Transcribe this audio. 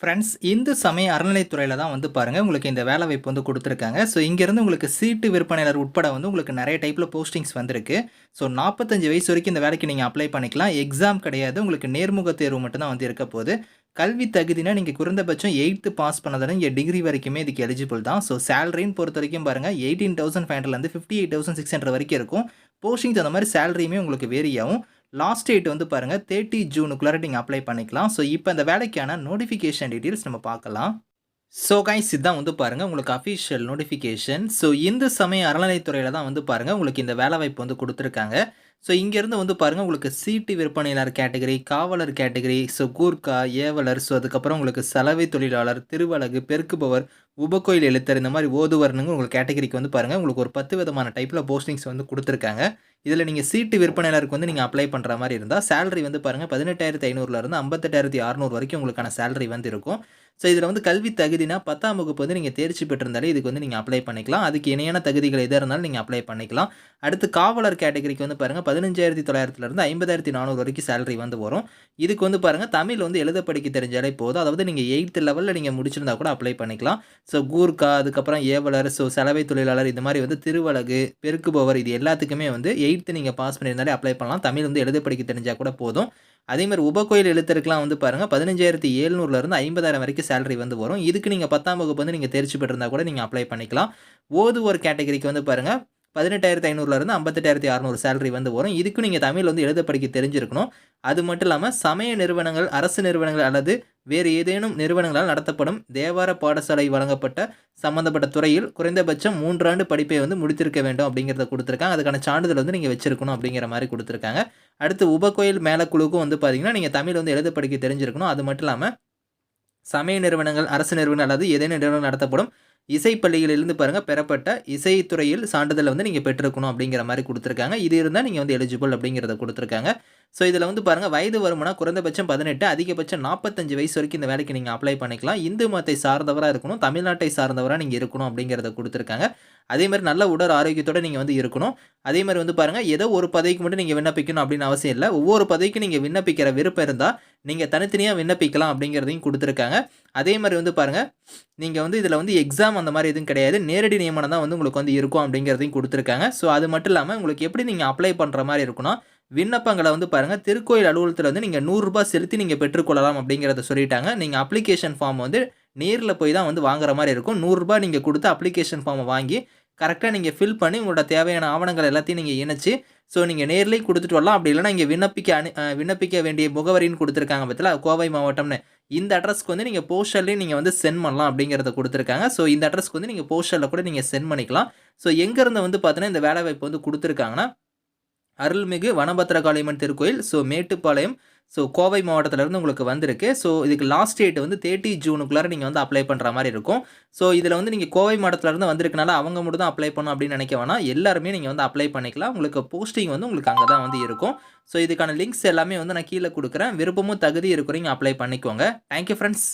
Friends Hindu சமய அறநிலைத்துறையில் தான் வந்து பாருங்கள் உங்களுக்கு இந்த வேலை வாய்ப்பு வந்து கொடுத்துருக்காங்க. ஸோ இங்கேருந்து உங்களுக்கு சீட்டு விற்பனையாளர் உட்பட வந்து உங்களுக்கு நிறைய டைப்பில் போஸ்டிங்ஸ் வந்திருக்கு. ஸோ நாற்பத்தஞ்சு வயசு வரைக்கும் இந்த வேலைக்கு நீங்கள் அப்ளை பண்ணிக்கலாம். எக்ஸாம் கிடையாது உங்களுக்கு நேர்முக தேர்வு மட்டும்தான் வந்து இருக்க போகுது. கல்வி தகுதினா நீங்கள் குறைந்தபட்சம் எயித்து பாஸ் பண்ணதாலும் இங்கே டிகிரி வரைக்குமே இதுக்கு எலிஜிபிள் தான். ஸோ சேலரின்னு பொறுத்த வரைக்கும் பாருங்கள் எயிட்டீன் தௌசண்ட் ஃபைவ் ஹண்ட்ரட்லேருந்து fifty eight thousand six hundred வரைக்கும் இருக்கும். போஸ்டிங்ஸ் அந்த மாதிரி சேலரியுமே உங்களுக்கு வேரி ஆகும். லாஸ்ட் டேட் வந்து பாருங்கள் தேர்ட்டி ஜூனுக்குள்ளார நீங்கள் அப்ளை பண்ணிக்கலாம். ஸோ இப்போ இந்த வேலைக்கான நோட்டிஃபிகேஷன் டீட்டெயில்ஸ் நம்ம பார்க்கலாம். ஸோ கைஸ் இதுதான் வந்து பாருங்கள் உங்களுக்கு அஃபிஷியல் நோட்டிஃபிகேஷன் ஸோ இந்து சமய அறநிலைத்துறையில் தான் வந்து பாருங்கள் உங்களுக்கு இந்த வேலை வாய்ப்பு வந்து கொடுத்துருக்காங்க. ஸோ இங்கேருந்து வந்து பாருங்கள் உங்களுக்கு சீட்டு விற்பனையாளர் கேட்டகரி காவலர் கேட்டகரி ஸோ கூர்க்கா ஏவலர் ஸோ அதுக்கப்புறம் உங்களுக்கு சலவை தொழிலாளர் திருவலகு பெருக்குபவர் உபக்கோயில் எழுத்தர் இந்த மாதிரி ஓதுவர்னுங்க உங்களுக்கு கேட்டகரிக்கு வந்து பாருங்கள் உங்களுக்கு ஒரு பத்து விதமான டைப்பில் போஸ்டிங்ஸ் வந்து கொடுத்துருக்காங்க. இதில் நீங்கள் சீட்டு விற்பனையாளருக்கு வந்து நீங்கள் அப்ளை பண்ணுற மாதிரி இருந்தால் சேலரி வந்து பாருங்கள் பதினெட்டாயிரத்தி ஐநூறுலேருந்து ஐம்பத்தெட்டாயிரத்தி அறநூறு வரைக்கும் உங்களுக்கான சேலரி வந்து இருக்கும். ஸோ இதில் வந்து கல்வி தகுதினா பத்தாம் வகுப்பு வந்து நீங்கள் தேர்ச்சி பெற்றிருந்தாலே இதுக்கு வந்து நீங்கள் அப்ளை பண்ணிக்கலாம். அதுக்கு இணையான தகுதிகள் எதாக இருந்தாலும் நீங்கள் அப்ளை பண்ணிக்கலாம். அடுத்து காவலர் கேட்டகரிக்கு வந்து பாருங்கள் பதினஞ்சாயிரத்தி தொள்ளாயிரத்துலேருந்து ஐம்பதாயிரத்தி நானூறு வரைக்கும் சேலரி வந்து வரும். இதுக்கு வந்து பாருங்கள் தமிழ் வந்து எழுத படிக்க தெரிஞ்சாலே போதும். அதாவது நீங்கள் எயித்து லெவலில் நீங்கள் முடிச்சிருந்தா கூட அப்ளை பண்ணிக்கலாம். ஸோ கூர்க்கா அதுக்கப்புறம் ஏவலர் ஸோ செலவை தொழிலாளர் இந்த மாதிரி வந்து திருவலகு பெருக்குபவர் இது எல்லாத்துக்குமே வந்து எயித்து நீங்கள் பாஸ் பண்ணியிருந்தாலே அப்ளை பண்ணலாம். தமிழ் வந்து எழுத படிக்க தெரிஞ்சால் கூட போதும். அதே மாதிரி உபகோயில் எழுத்தருக்குலாம் வந்து பாருங்கள் பதினஞ்சாயிரத்தி ஏழ்நூறுலேருந்து ஐம்பதாயிரம் வரைக்கும் சேலரி வந்து வரும். இதுக்கு நீங்கள் பத்தாம் வகுப்பு வந்து நீங்கள் தேர்ச்சி பெற்றிருந்தால் கூட நீங்கள் அப்ளை பண்ணிக்கலாம். ஓது ஒரு கேட்டகரிக்கு வந்து பாருங்கள் பதினெட்டாயிரத்தி ஐநூறுலேருந்து ஐம்பத்தெட்டாயிரத்தி அறநூறு சேலரி வந்து வரும். இதுக்கு நீங்கள் தமிழ் வந்து எழுத படிக்க தெரிஞ்சிருக்கணும். அது மட்டும் இல்லாமல் சமய நிறுவனங்கள் அரசு நிறுவனங்கள் அல்லது வேறு ஏதேனும் நிறுவனங்களால் நடத்தப்படும் தேவார பாடசாலை வழங்கப்பட்ட சம்மந்தப்பட்ட துறையில் குறைந்தபட்சம் மூன்றாண்டு படிப்பை வந்து முடித்திருக்க வேண்டும் அப்படிங்கிறத கொடுத்துருக்காங்க. அதுக்கான சான்றிதழ் வந்து நீங்கள் வச்சிருக்கணும் அப்படிங்கிற மாதிரி கொடுத்துருக்காங்க. அடுத்து உபகோயில் மேலக்குழுக்கும் வந்து பார்த்தீங்கன்னா நீங்கள் தமிழ் வந்து எழுத படிக்க தெரிஞ்சிருக்கணும். அது மட்டும் இல்லாமல் சமய நிறுவனங்கள் அரசு நிறுவனங்கள் அல்லது ஏதேனும் நிறுவனம் நடத்தப்படும் இசைப்பள்ளிகளிலிருந்து பாருங்கள் பெறப்பட்ட இசைத்துறையில் சான்றிதழ் வந்து நீங்கள் பெற்றிருக்கணும் அப்படிங்கிற மாதிரி கொடுத்துருக்காங்க. இது இருந்தால் நீங்கள் வந்து எலிஜிபிள் அப்படிங்கிறத கொடுத்துருக்காங்க. ஸோ இதில் வந்து பாருங்கள் வயது வருமானா குறைந்தபட்சம் பதினெட்டு அதிகபட்சம் நாற்பத்தஞ்சு வயசு வரைக்கும் இந்த வேலைக்கு நீங்கள் அப்ளை பண்ணிக்கலாம். இந்து மதத்தை சார்ந்தவராக இருக்கணும் தமிழ்நாட்டை சார்ந்தவராக நீங்கள் இருக்கணும் அப்படிங்கிறத கொடுத்துருக்காங்க. அதேமாதிரி நல்ல உடல் ஆரோக்கியத்தோடு நீங்கள் வந்து இருக்கணும். அதே மாதிரி வந்து பாருங்கள் ஏதோ ஒரு பதவிக்கு மட்டும் நீங்கள் விண்ணப்பிக்கணும் அப்படின்னு அவசியம் இல்லை. ஒவ்வொரு பதவிக்கும் நீங்கள் விண்ணப்பிக்கிற விருப்பம் இருந்தால் நீங்கள் தனித்தனியாக விண்ணப்பிக்கலாம் அப்படிங்கிறதையும் கொடுத்துருக்காங்க. அதே மாதிரி வந்து பாருங்கள் நீங்கள் வந்து இதில் வந்து எக்ஸாம் அந்த மாதிரி எதுவும் கிடையாது. நேரடி நியமனம் தான் வந்து உங்களுக்கு வந்து இருக்கும் அப்படிங்கிறதையும் கொடுத்துருக்காங்க. ஸோ அது மட்டும் இல்லாமல் உங்களுக்கு எப்படி நீங்கள் அப்ளை பண்ணுற மாதிரி இருக்கணும் விண்ணப்பங்களை வந்து பாருங்கள் திருக்கோயில் அலுவலகத்தில் வந்து நீங்கள் நூறுரூபா செலுத்தி நீங்கள் பெற்றுக்கொள்ளலாம் அப்படிங்கிறத சொல்லிட்டாங்க. நீங்கள் அப்ளிகேஷன் ஃபார்ம் வந்து நேரில் போய் தான் வந்து வாங்குற மாதிரி இருக்கும். நூறுரூபா நீங்கள் கொடுத்து அப்ளிகேஷன் ஃபார்மை வாங்கி கரெக்டாக நீங்கள் ஃபில் பண்ணி உங்களோட தேவையான ஆவணங்கள் எல்லாத்தையும் நீங்கள் இணைச்சி ஸோ நீங்கள் நேர்லேயே கொடுத்துட்டு வரலாம். அப்படி இல்லைனா இங்கே விண்ணப்பிக்க அனு விண்ணப்பிக்க வேண்டிய முகவரின்னு கொடுத்துருக்காங்க பற்றில கோவை மாவட்டம்னு. இந்த அட்ரஸ்க்கு வந்து நீங்கள் போஸ்டர்லேயும் நீங்கள் வந்து சென்ட் பண்ணலாம் அப்படிங்கிறத கொடுத்துருக்காங்க. ஸோ இந்த அட்ரஸ்க்கு வந்து நீங்கள் போஸ்டரில் கூட நீங்கள் சென்ட் பண்ணிக்கலாம். ஸோ எங்கேருந்து வந்து பார்த்தீங்கன்னா இந்த வேலைவாய்ப்பு வந்து கொடுத்துருக்காங்கன்னா அருள்மிகு வனபத்திரகாளியம்மன் திருக்கோயில் ஸோ மேட்டுப்பாளையம் ஸோ கோவை மாவட்டத்திலேருந்து உங்களுக்கு வந்திருக்கு. ஸோ இதுக்கு லாஸ்ட் டேட் வந்து தேர்ட்டி ஜூனுக்குள்ளார நீங்கள் வந்து அப்ளை பண்ணுற மாதிரி இருக்கும். ஸோ இதில் வந்து நீங்கள் கோவை மாவட்டத்திலேருந்து வந்திருக்கனால அவங்க மட்டும் தான் அப்ளை பண்ணணும் அப்படின்னு நினைக்க வேணாம். எல்லாருமே நீங்கள் வந்து அப்ளை பண்ணிக்கலாம். உங்களுக்கு போஸ்டிங் வந்து உங்களுக்கு அங்கே தான் வந்து இருக்கும். ஸோ இதுக்கான லிங்க்ஸ் எல்லாமே வந்து நான் கீழே கொடுக்குறேன். விருப்பமும் தகுதி இருக்கிறீங்க அப்ளை பண்ணிக்கோங்க. Thank you friends